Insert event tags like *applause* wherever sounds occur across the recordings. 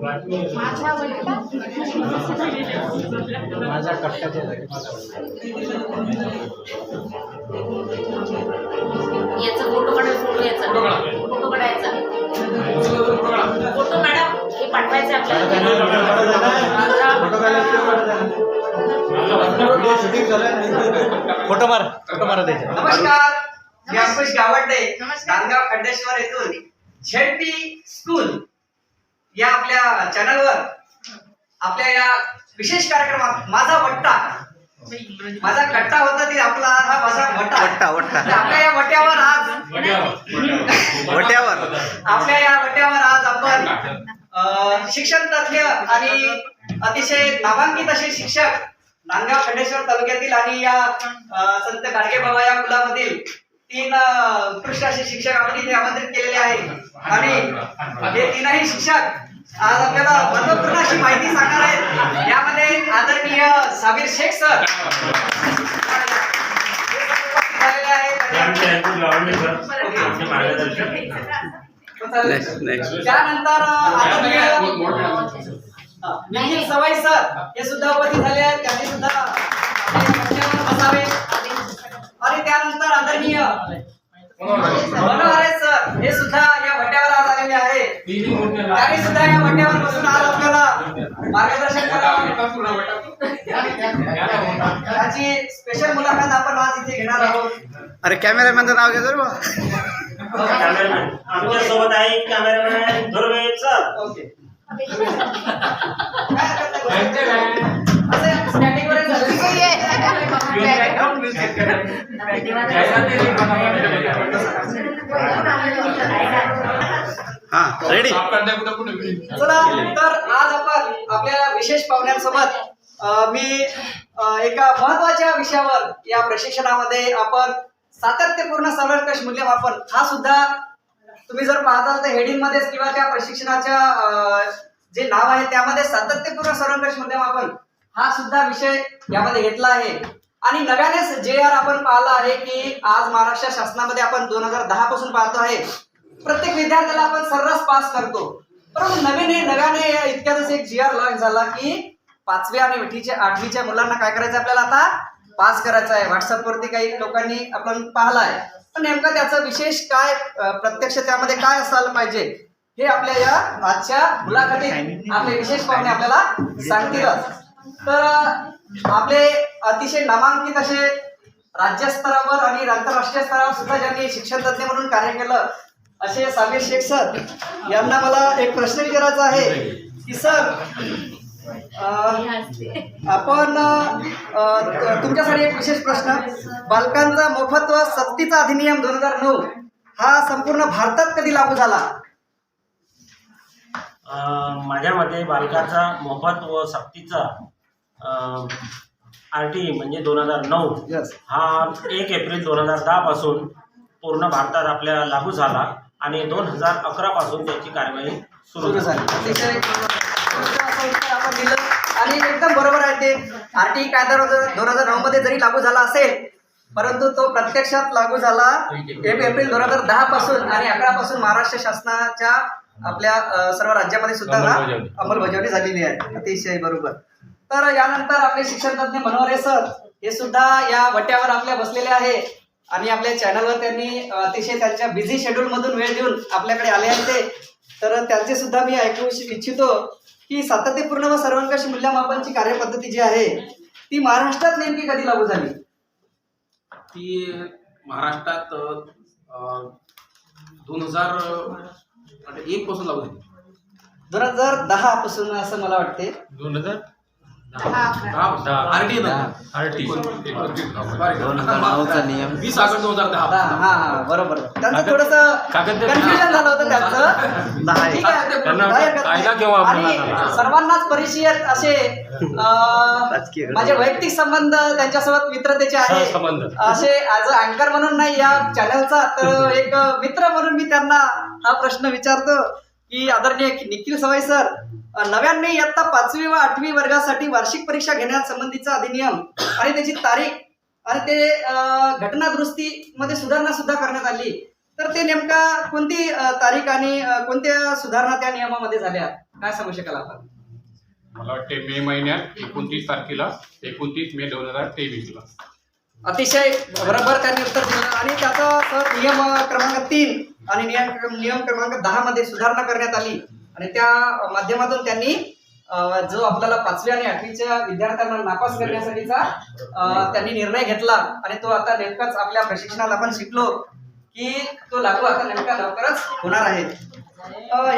माझ्या याचा फोटो काढा फोटो याचा. फोटो काढायचा. फोटो काढा. हे पाठवायचं आपल्याला. फोटो मार. फोटो मारा त्याच्या नमस्कार. मी अंकुश गावंडे नांदगाव खंडेश्वर येथून झेडपी स्कूल या आपल्या चॅनलवर आपल्या या विशेष कार्यक्रमात माझा वट्टा. माझा कट्टा होता ती आपला हा माझा वट्टा वट्टा, वट्टा. आपल्या या वट्यावर आज वट्यावर आपल्या या वट्यावर आज आपण शिक्षण तज्ञ आणि अतिशय नामांकित असे शिक्षक नांदगाव खंडेश्वर तालुक्यातील आणि या संत गाडगे बाबा या कुलामधील तीन उत्कृष्ट असे शिक्षक आपण इथे आमंत्रित केलेले आहे आणि हे तीनही शिक्षक आज आपल्याला महत्त्वपूर्ण अशी माहिती सांगणार आहेत. यामध्ये आदरणीय साबीर शेख सर. त्यानंतर आदरणीय अ, निखिल सवाई सर. हे सुद्धा उपस्थित झाले आहेत. त्यांनी सुद्धा बसावे. आणि त्यानंतर आदरणीय मनोहरे सर हे सुद्धा या वट्यावर आज आलेले आहे. त्यांनी सुद्धा या वट्यावर बसून आज आपल्याला मार्गदर्शन करावं. त्याची स्पेशल मुलाखत आपण आज इथे घेणार आहोत. अरे कॅमेरामॅनचं नाव घे जर आमच्यासोबत आहे कॅमेरामॅन धुर्वे सर. ओके. हा रेडी चला तर आज आपण आपल्या विशेष पाहुण्यांसोबत मी एका महत्त्वाच्या विषयावर या प्रशिक्षणामध्ये आपण सातत्यपूर्ण सर्वंकष मूल्यमापन हा सुद्धा तुम्ही जर पाहताल तर हेडिंग मध्येच किंवा त्या प्रशिक्षणाच्या जे नाव आहे त्यामध्ये सातत्यपूर्ण सर्वंकष आपण हा सुद्धा विषय यामध्ये घेतला आहे. आणि नव्यानेच जे आर आपण पाहिलं आहे की आज महाराष्ट्र शासनामध्ये आपण दोन हजार दहा पासून पाहतो आहे. प्रत्येक विद्यार्थ्याला आपण सर्रास पास करतो. परंतु नवीन नव्याने या इतक्यातच एक जी आर लॉन्च झाला की पाचव्या आणि आठवीच्या मुलांना काय करायचं आपल्याला आता? पास करायचा आहे. व्हॉट्सअपवरती काही लोकांनी आपण पाहिला आहे पण नेमकं त्याचा विशेष काय प्रत्यक्ष त्यामध्ये काय असायला पाहिजे हे आपल्या या आजच्या मुलाखतीत आपले विशेष पाहुणे आपल्याला सांगतीलच तर आपले अतिशय नामांकित असे राज्यस्तरावर आणि आंतरराष्ट्रीय स्तरावर सुद्धा ज्यांनी शिक्षण तज्ञ म्हणून कार्य केलं असे साबीर शेख सर यांना मला एक प्रश्न विचारायचा आहे की सर आपण तुमच्यासाठी एक विशेष प्रश्न. बालकांचा मोफत व सक्तीचा अधिनियम दोन हजार नऊ हा संपूर्ण भारतात कधी लागू झाला? माझ्या मते बालकाचा मोफत व सक्तीचा आर टी म्हणजे दोन हजार नऊ. हा एक एप्रिल दोन हजार दहा पासून पूर्ण भारतात आपल्या लागू झाला आणि दोन हजार अकरा पासून त्याची कार्यवाही सुरू झाली. आपण दिलं. आणि एकदम बरोबर आहे ते. आर टी कायदा दोन हजार नऊ मध्ये जरी लागू झाला असेल परंतु तो प्रत्यक्षात लागू झाला एक एप्रिल दोन हजार दहा पासून आणि अकरा पासून महाराष्ट्र शासनाच्या आपल्या सर्व राज्यामध्ये सुद्धा अंमलबजावणी. झालेली आहे. अतिशय बरोबर. तर यानंतर आपले शिक्षण तज्ञ मनोहरे सर हे सुद्धा या वट्यावर आपल्या बसलेले आहे. आणि आपल्या चॅनलवर त्यांनी अतिशय त्यांच्या बिझी शेड्यूल मधून वेळ देऊन आपल्याकडे आले आहेत ते. तर त्यांचे सुद्धा मी ऐकू इच्छ- इच्छितो. की सातत्यपूर्ण व सर्वंकष मूल्यमापनची कार्यपद्धती जी आहे ती महाराष्ट्रात नेमकी कधी लागू झाली? ती महाराष्ट्रात दोन हजार एक पासून लागू झाली. दोन हजार दहा पासून असं मला वाटते. दोन हजार? आरटी आरटी दोन हजार नऊचा नियम. वीस ऑगस्ट दोन हजार दहा. दहा हा हा बरोबर. त्यांचं कागद- थोडस कागद- कन्फ्युजन झालं होतं त्यांचं. दहा आहे. ठीक आहे, त्यांना काही हरकत नाही. कायदा केव्हा आणि अंमलात आला? सर्वांनाच परिचय असे अं. माझे वैयक्तिक संबंध त्यांच्यासोबत मित्रतेचे आहे. असे ऍज अ अँकर म्हणून नाही या चॅनलचा तर एक मित्र म्हणून मी त्यांना हा प्रश्न विचारतो. की आदरणीय निखिल सवाई सर नव्याने इयत्ता पाचवी व आठवी वर्गासाठी वार्षिक परीक्षा घेण्यासंबंधीचा अधिनियम आणि त्याची तारीख आणि ते घटना दुरुस्ती मध्ये सुधारणा सुद्धा करण्यात आली. तर ते नेमका कोणती तारीख आणि कोणत्या सुधारणा त्या नियमामध्ये झाल्या? काय सांगू शकाल आपण? मला वाटते मे महिन्यात एकोणतीस तारखेला एकोणतीस मे दोन हजार तेवीसला. अतिशय बरोबर त्यांनी उत्तर दिलं. आणि त्याचा सर नियम क्रमांक तीन आणि नियम नियम क्रमांक दहा मध्ये सुधारणा करण्यात आली. आणि त्या माध्यमातून त्यांनी जो आपल्याला पाचवी आणि आठवीच्या विद्यार्थ्यांना नापास करण्यासाठीचा त्यांनी निर्णय घेतला. आणि तो आता नेमकाच आपल्या प्रशिक्षणात आपण शिकलो की तो लागू आता नेमका लवकरच होणार आहे.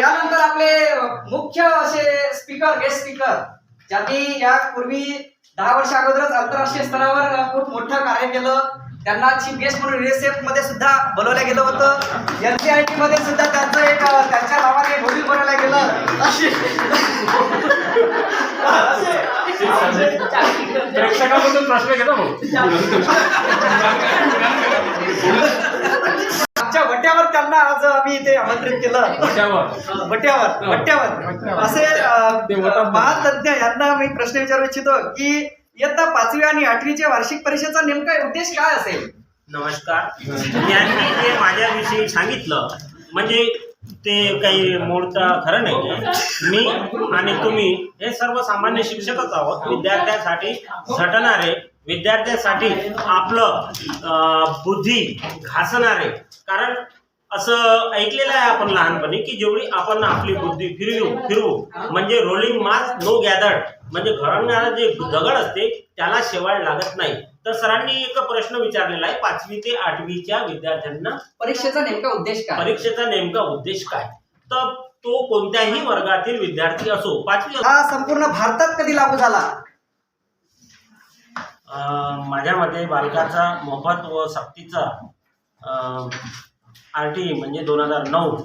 यानंतर आपले मुख्य असे स्पीकर गेस्ट स्पीकर ज्यांनी यापूर्वी दहा वर्ष अगोदरच आंतरराष्ट्रीय स्तरावर खूप मोठं कार्य केलं त्यांना चीफ गेस्ट म्हणून युएसएफमध्ये सुद्धा बोलवलं गेलं होतं. एनसीआयटी मध्ये सुद्धा त्यांचं एक त्यांच्या नावाने भोवी बनवलं गेलं. प्रश्न घेतो *laughs* त्यांना आज आम्ही इथे आमंत्रित केलं. त्यावर वट्यावर वट्यावर असे महातज्ञ यांना मी प्रश्न विचारू इच्छितो की इयत्ता पाचवी आणि आठवीच्या वार्षिक परीक्षेचा नेमका उद्देश काय असेल? नमस्कार. यांनी जे माझ्याविषयी सांगितलं म्हणजे ते काही मोडतं खरं नाही मी आणि तुम्ही हे सर्वसामान्य शिक्षकच आहोत. विद्यार्थ्यांसाठी झटणारे विद्यार्थ्यांसाठी आपलं अं, बुद्धी घासणारे. कारण असं ऐकलेलं आहे आपण लहानपणी की जेवढी आपण आपली बुद्धी फिरवू फिरवू म्हणजे रोलिंग मास नो गॅदर्ड म्हणजे घडवणारा जे दगड असते त्याला शेवाळ लागत नाही. तर सरांनी एक प्रश्न विचारलेला आहे पाचवी ते आठवीच्या विद्यार्थ्यांना परीक्षेचा नेमका उद्देश काय? परीक्षेचा नेमका उद्देश काय? तर तो कोणत्याही वर्गातील विद्यार्थी असो पाचवी हा संपूर्ण भारतात कधी लागू झाला? अं, माझ्या मते बालकाचा मोफत व सक्तीचा आर टी म्हणजे दोन हजार नऊ.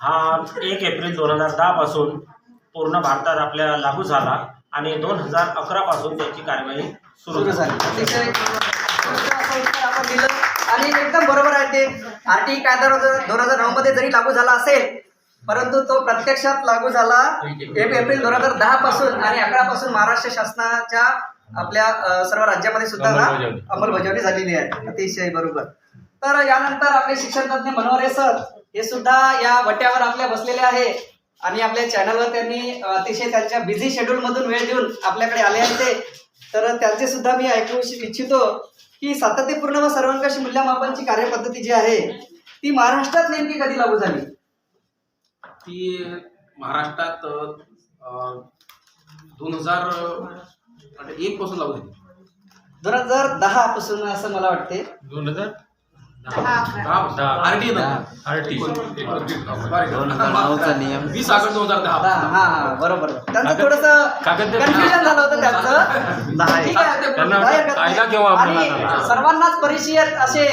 हा एक एप्रिल दोन हजार दहा पासून पूर्ण भारतात आपल्या लागू झाला आणि दोन हजार अकरा पासून त्याची कार्यवाही सुरू सुरू झाली. अतिशय योग्य असं उत्तर आपण दिलं आणि एकदम बरोबर आहे ते. आरटीई कायदा दोन हजार नऊ मध्ये जरी लागू झाला असेल परंतु तो प्रत्यक्षात लागू झाला एक एप्रिल दोन हजार दहा पासून आणि अकरा पासून महाराष्ट्र शासनाच्या आपल्या अ, सर्व राज्यामध्ये सुद्धा अंमलबजावणी. अंमलबजावणी झालेली आहे. अतिशय बरोबर. तर यानंतर आपले शिक्षण तज्ञ मनोहरे सर हे सुद्धा या वट्यावर आपल्या बसलेले आहे. आणि आपल्या चॅनलवर त्यांनी अतिशय त्यांच्या बिझी शेड्यूल मधून वेळ देऊन आपल्याकडे आले आहेत ते. तर त्यांचे सुद्धा मी ऐकू इच्छ- इच्छितो की सातत्यपूर्ण व सर्वंकष मूल्यमापनची कार्यपद्धती जी आहे ती महाराष्ट्रात नेमकी कधी लागू झाली? ती महाराष्ट्रात दोन हजार एक पासून लागू झाली. दोन हजार दहा पासून असं मला वाटते. दोन हजार? आरटी आरटी दोन हजार नऊचा नियम. वीस ऑगस्ट दोन हजार दहा. दहा. हा हा बरोबर. त्यांचं कागद- थोडस कागद- कन्फ्युजन झालं होतं त्यांचं. दहा आहे. ठीक आहे, त्यांना काही हरकत नाही. कायदा केव्हा आणि आपल्याला आला? सर्वांनाच परिचय असे.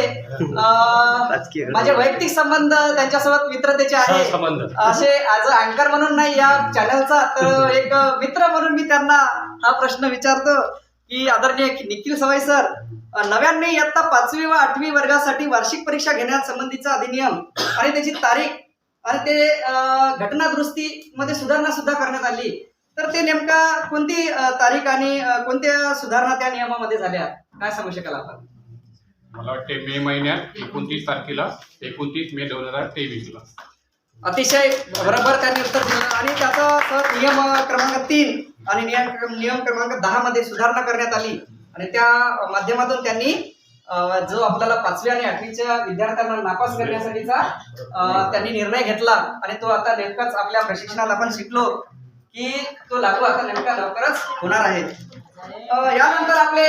माझे वैयक्तिक संबंध त्यांच्यासोबत मित्रतेचे आहे. असे ॲज अ अँकर म्हणून नाही या चॅनलचा तर एक मित्र म्हणून मी त्यांना हा प्रश्न विचारतो. की आदरणीय निखिल सवाई सर नव्याने इयत्ता पाचवी व आठवी वर्गासाठी वार्षिक परीक्षा घेण्यासंबंधीचा अधिनियम आणि त्याची तारीख आणि ते अं, घटना दुरुस्ती मध्ये सुधारणा सुद्धा करण्यात आली. तर ते नेमका कोणती तारीख आणि कोणत्या सुधारणा त्या नियमामध्ये झाल्या? काय सांगू शकाल आपण? मला वाटते मे महिन्यात एकोणतीस तारखेला एकोणतीस मे दोन हजार तेवीसला. अतिशय बरोबर त्यांनी उत्तर दिलं. आणि त्याचा सर नियम क्रमांक तीन आणि नियम नियम क्रमांक दहा मध्ये सुधारणा करण्यात आली. आणि त्या माध्यमातून त्यांनी जो आपल्याला पाचवी आणि आठवीच्या विद्यार्थ्यांना नापास करण्यासाठीचा त्यांनी निर्णय घेतला. आणि तो आता नेमकाच आपल्या प्रशिक्षणात आपण शिकलो की तो लागू आता नेमका लवकरच होणार आहे. यानंतर आपले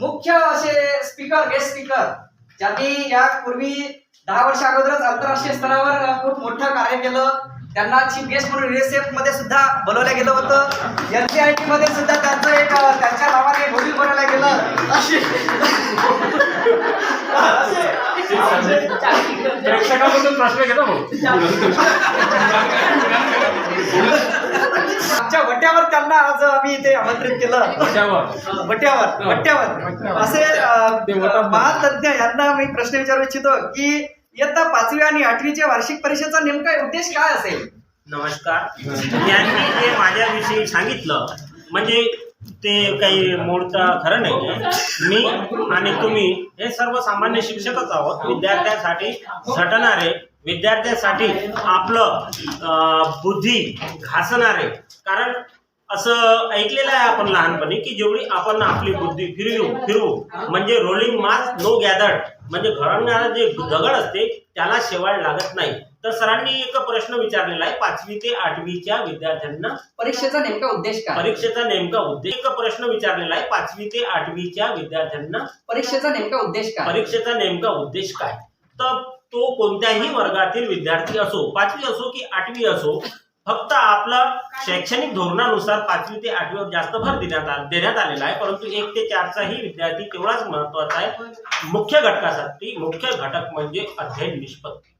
मुख्य असे स्पीकर गेस्ट स्पीकर ज्यांनी यापूर्वी दहा वर्ष अगोदरच आंतरराष्ट्रीय स्तरावर खूप मोठं कार्य केलं. त्यांना चीफ गेस्ट म्हणून युएसएफमध्ये सुद्धा बोलवलं गेलं होतं. एनसीआयटी मध्ये सुद्धा त्यांचं एक त्यांच्या नावाने भोवी बनवलं गेलं. अशी प्रेक्षकाबद्दल प्रश्न घेतो *laughs* आमच्या वट्यावर त्यांना आज आम्ही इथे आमंत्रित केलं. त्यावर वट्यावर वट्यावर. असे महातज्ञ यांना मी प्रश्न विचारू इच्छितो की इयत्ता पाचवी आणि आठवीच्या वार्षिक परीक्षेचा नेमका उद्देश काय असेल? नमस्कार. यांनी जे माझ्याविषयी सांगितलं. म्हणजे ते काही मोडता खरं नाही मी आणि तुम्ही हे सर्वसामान्य शिक्षकच आहोत. विद्यार्थ्यांसाठी झटणारे विद्यार्थ्यांसाठी आपलं बुद्धी घासणारे. कारण असं ऐकलेलं आहे आपण लहानपणी की जेवढी आपण आपली बुद्धी फिरवू फिरवू म्हणजे रोलिंग मास नो गॅदर्ड म्हणजे घरंगणारा जे दगड असते त्याला शेवाळ लागत नाही. तर सरांनी एक प्रश्न विचारलेला आहे पाचवी ते आठवीच्या विद्यार्थ्यांना परीक्षेचा नेमका उद्देश काय? परीक्षेचा नेमका उद्देश एक प्रश्न विचारलेला आहे पाचवी ते आठवीच्या विद्यार्थ्यांना परीक्षेचा नेमका उद्देश काय? परीक्षेचा नेमका उद्देश काय? तर तो कोणत्याही वर्गातील विद्यार्थी असो पाचवी असो की आठवी असो फक्त आपला शैक्षणिक धोरणानुसार पाचवी ते आठवीवर जास्त भर देण्यात आ- देण्यात आलेला आहे. परंतु एक ते चारचाही विद्यार्थी तेवढाच महत्त्वाचा आहे. मुख्य घटकासाठी मुख्य घटक म्हणजे अध्ययन निष्पत्ती.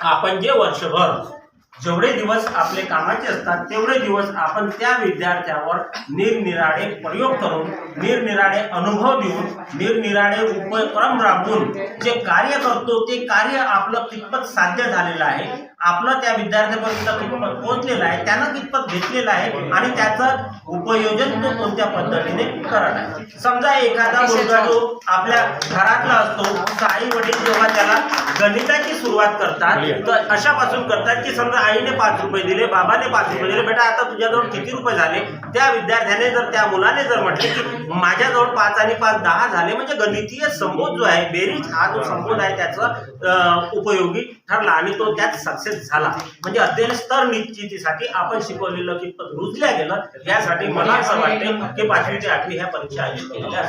आपण जे वर्षभर जेवढे दिवस आपले कामाचे असतात तेवढे दिवस आपण त्या विद्यार्थ्यावर निरनिराळे प्रयोग करून निरनिराळे अनुभव देऊन निरनिराळे उपक्रम राबवून जे कार्य करतो ते कार्य आपलं कितपत साध्य झालेलं आहे आपलं त्या विद्यार्थ्यापर्यंत कितपत पोहोचलेलं आहे त्यानं कितपत घेतलेलं आहे आणि त्याचं उपयोजन तो कोणत्या पद्धतीने करत आहे. समजा एखादा मुलगा जो आपल्या घरातला असतो आई वडील जेव्हा त्याला गणिताची सुरुवात करतात तर अशापासून करतात की समजा आईने पाच रुपये दिले बाबाने पाच रुपये दिले बेटा आता तुझ्याजवळ किती रुपये झाले? त्या विद्यार्थ्याने जर त्या मुलाने जर म्हटले की माझ्याजवळ पाच आणि पाच दहा झाले म्हणजे गणितीय संबोध जो आहे बेरीज हा जो संबोध आहे त्याचा उपयोगी ठरला आणि तो त्यात सक्सेस झाला. म्हणजे अध्ययन स्तर निश्चितीसाठी आपण शिकवलेलं कितपत रुजल्या गेलं यासाठी मला असं वाटतं की पाचवी ते आठवी ह्या परीक्षा आयोजित केलेल्या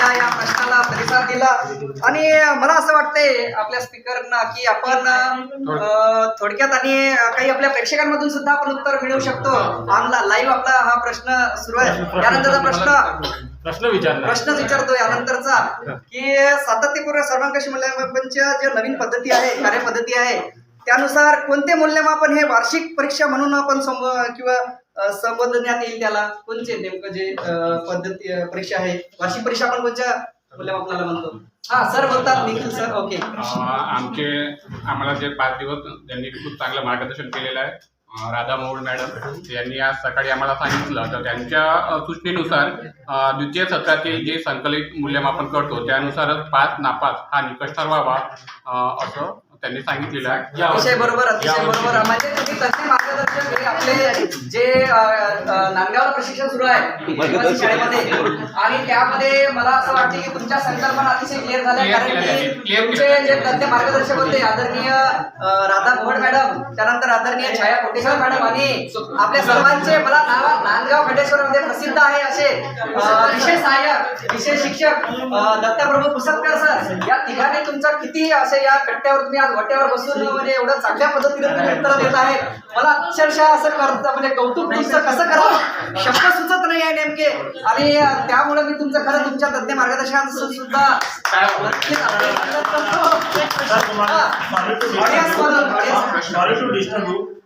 या प्रश्नाला प्रतिसाद दिला. आणि मला असं वाटतंय आपल्या स्पीकरना की आपण अं, थोडक्यात आणि काही आपल्या प्रेक्षकांमधून सुद्धा आपण उत्तर मिळवू शकतो. ऑनलाईन लाईव्ह आपला हा प्रश्न सुरू आहे. त्यानंतरचा प्रश्न प्रश्न विचारला. प्रश्नच विचारतो यानंतरचा. की सातत्यपूर्ण सर्वांकष मूल्यमापनच्या ज्या नवीन पद्धती आहे कार्यपद्धती आहे त्यानुसार कोणते मूल्यमापन हे वार्षिक परीक्षा म्हणून आपण संब- किंवा संबंध संबोधण्यात येईल त्याला. कोणचे नेमकं जे पद्धती परीक्षा आहे वार्षिक परीक्षा आपण कोणत्या मूल्यमापनाला म्हणतो? हा सर बोलतात निखिल सर. ओके. आमचे आम्हाला जे पाच दिवस त्यांनी खूप चांगलं मार्गदर्शन केलेलं आहे राधा मोहोळ मॅडम यांनी आज सकाळी आम्हाला सांगितलं तर त्यांच्या सूचनेनुसार द्वितीय सत्रातील जे संकलित मूल्यमापन करतो त्यानुसारच पाच नापास हा निकष ठरवावा असं त्यांनी सांगितलेलं आहे अतिशय बरोबर अतिशय बरोबर. म्हणजे तुम्ही तसे मार्गदर्शन हे आपले जे नांदगावला प्रशिक्षण सुरू आहे शाळेमध्ये. आणि त्यामध्ये मला असं वाटतं की तुमच्या संकल्पना अतिशय क्लिअर झाल्या कारण की तुमचे. जे तज्ञ मार्गदर्शक होते आदरणीय राधा मोहन मॅडम त्यानंतर आदरणीय छाया कोटेश्वर मॅडम आणि आपल्या सर्वांचे मला नाव नांदगाव खंडेश्वर मध्ये प्रसिद्ध आहे असे विषय सहाय्यक विषय शिक्षक दत्तप्रभू पुसतकर सर या तिघांनी तुमचा किती असे या कट्ट्यावर तुम्ही आज वट्यावर बसून म्हणजे एवढं चांगल्या पद्धतीने तुम्ही उत्तर देत आहे मला अक्षरशः असं करत म्हणजे कौतुक तुमचं कसं करावं? शब्द सुचत नाही आहे नेमके. आणि त्यामुळे मी तुमचं खरं तुमच्या तज्ञ मार्गदर्शकांचं सुद्धा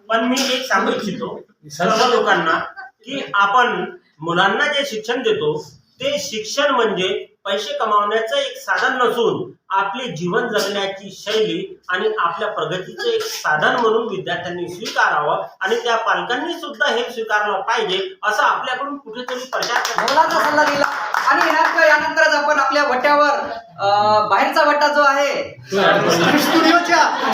पण मी एक सांगू इच्छितो सर्व लोकांना की आपण मुलांना जे शिक्षण देतो ते शिक्षण म्हणजे पैसे कमावण्याचं एक साधन नसून आपली जीवन जगण्याची शैली आणि आपल्या प्रगतीचं एक साधन म्हणून विद्यार्थ्यांनी स्वीकारावं आणि त्या पालकांनी सुद्धा हे स्वीकारलं पाहिजे असं आपल्याकडून कुठेतरी प्रचार सल्ला दिला. आणि यानंतर यानंतरच आपण आपल्या वट्यावर अ, बाहेरचा वट्टा जो आहे स्टुडिओच्या